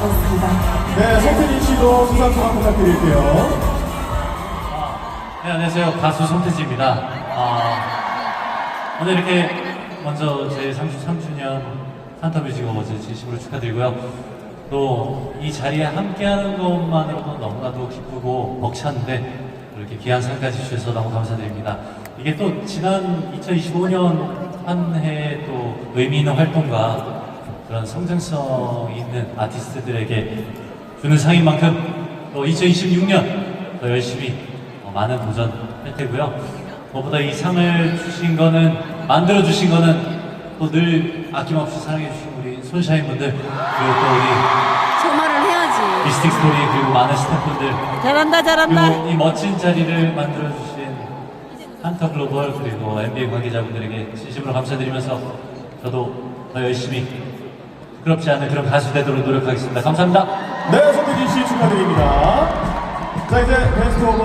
그렇습니다. 네, 송태진 씨도 수상 소감 부탁드릴게요. 네, 안녕하세요. 가수 손태지입니다. 아, 오늘 이렇게 먼저 제 33주년 산타뮤직 어워즈 진심으로 축하드리고요. 또 이 자리에 함께하는 것만으로도 너무나도 기쁘고 벅찬데 이렇게 귀한 상까지 주셔서 너무 감사드립니다. 이게 또 지난 2025년 한 해 또 의미 있는 활동과 그런 성장성 있는 아티스트들에게 주는 상인 만큼 또 2026년 더 열심히 어, 많은 도전 할 테고요. 무엇보다 이 상을 주신 거는 만들어 주신 거는 또 늘 아낌없이 사랑해 주신 우리 손샤인 분들 그리고 또 우리 저 말을 해야지. 미스틱 스토리 그리고 많은 스태프분들 잘한다, 잘한다. 그리고 이 멋진 자리를 만들어 주신 한터 글로벌 그리고 MBA 관계자분들에게 진심으로 감사드리면서 저도 더 열심히 부끄럽지 않은 그런 가수 되도록 노력하겠습니다. 감사합니다. 네, 송태진 씨 축하드립니다. 자, 이제 베스트 오브